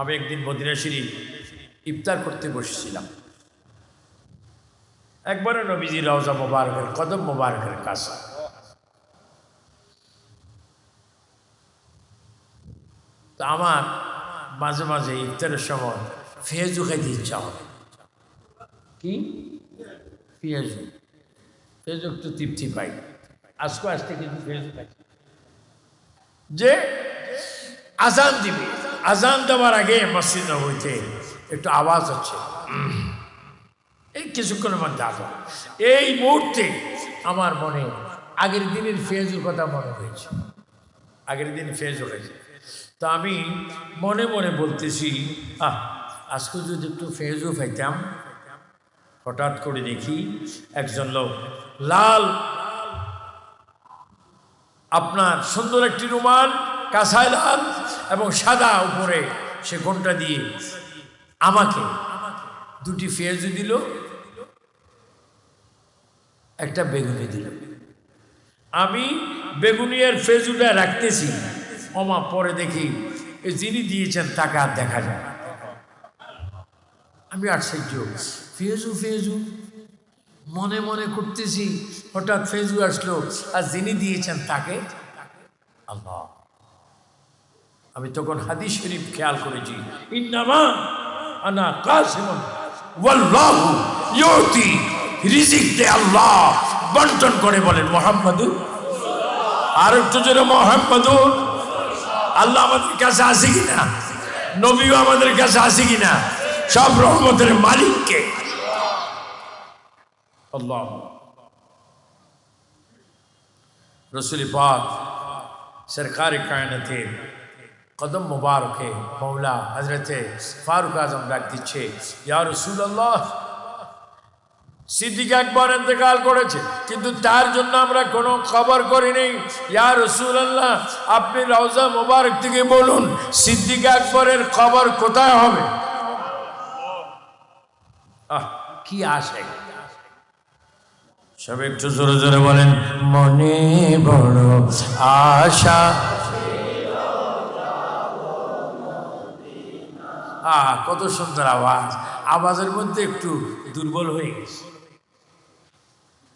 আমি একদিন মদিনা ইফতার করতে বসেছিলাম। একবারে নবীজি রওজা মোবারকের কদম মোবারকের কাছে। তো আমার মাঝে মাঝে ইফতারের সময় ফেজু খাইতে ইচ্ছা হবে কি? পেঁয়াজু পেঁয়াজু একটু তৃপ্তি পাই। আজকে আসতে কিন্তু পেঁয়াজু খাই যে আজান দিবে। আজান দেওয়ার আগে মসজিদ হইতে একটু আওয়াজ হচ্ছে। এই কিছুক্ষণের মধ্যে আজান এই মুহূর্তে আমার মনে, আগের দিনের ফেজুর কথা মনে হয়েছে। আগের দিন ফেজ হয়েছে। তো আমি মনে মনে বলতেছি, আহ, আজকে যদি একটু ফেজও পাইতাম, হঠাৎ করে দেখি একজন লোক লাল, আপনার সুন্দর একটি রুমাল কাঁসায় লাল এবং সাদা উপরে সে ঘণ্টা দিয়ে আমাকে দুটি ফেজ দিল, একটা বেগুনি দিল। আমি বেগুনিয়ার ফেজুটা রাখতেছি অমা পরে দেখি যিনি দিয়েছেন তাকে আর দেখা যায়। আমি আশ্চর্য ফেজু ফেজু মনে মনে করতেছি হঠাৎ ফেজু আসলো, আর যিনি দিয়েছেন তাকে আল্লাহ। আমি তখন হাদিস শরীফ খেয়াল করেছি। রিজিক বন্টন করে বলেন মোহাম্মদু। আর একটু জোরে মোহাম্মদু। আল্লাহ আমাদের কাছে আছে কিনা? নবীও আমাদের কাছে আছে কিনা? সব রহমতের মালিককে। রসুল পাক, সরকার কদম মুবারকে মৌলা হজরতে ফারুক আজম ডাক দিচ্ছে ইয়া রসুল আল্লাহ সিদ্দিক একবার করেছে কিন্তু তার জন্য আমরা কোনো খবর করিনি ইয়া রসুলাল্লাহ আপনি রওজা মোবারক থেকে বলুন সিদ্দিক আকবরের খবর কোথায় হবে؟ আহ, কি আশে সব একটু জোরে জোরে বলেন, মনে বড় আশা। আহ, কত সুন্দর আওয়াজ। আওয়াজের মধ্যে একটু দুর্বল হয়ে গেছে।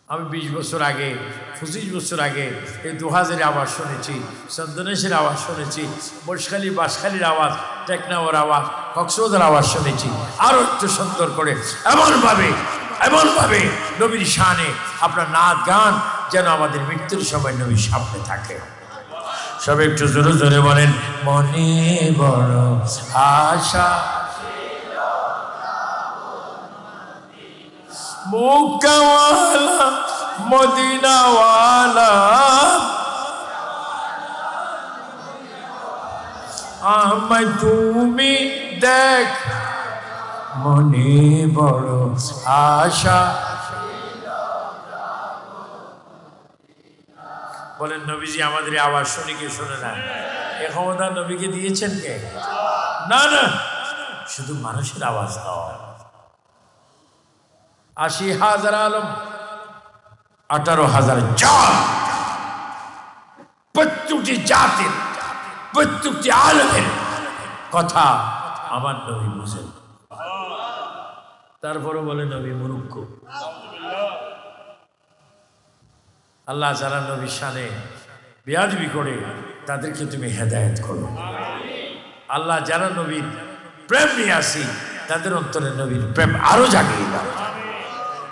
আমি বিশ বছর আগে, পঁচিশ বছর আগে এই দুহাজের আওয়াজ শুনেছি, চন্দনেশের আওয়াজ শুনেছি বসখালি বাসখালির আওয়াজ, টেকনাওয়ার আওয়াজ কক্সবাজার আওয়াজ শুনেছি। আরও একটু সুন্দর করে, এমনভাবে এমনভাবে নবীর শানে আপনার নাচ গান যেন আমাদের মৃত্যুর সময় নবীর সামনে থাকে। সব একটু জোরে জোরে বলেন, মনে বড় আশা। মুকাওয়ালা মদিনাওয়ালা। আমায় তুমি দেখ, মনে বড় আশা। বলেন, নবীজি আমাদের আওয়াজ শুনে কি শুনে না? এ ক্ষমতা নবীকে দিয়েছেন কে? না না। শুধু মানুষের আওয়াজ দেওয়া আশি হাজার আলম, আঠারো হাজার জাত প্রত্যেকটি জাতির, প্রত্যেকটি আলমের কথা আমার নবী বুঝেন। তারপরে বলে, নবী মুরুক্ষ। আল্লাহ যারা নবীর সানে বেয়াদবি করে, তাদেরকে তুমি হেদায়ত করো। আল্লাহ যারা নবীর প্রেম নিয়ে আসি, তাদের অন্তরে নবীর প্রেম আরও জাগিয়ে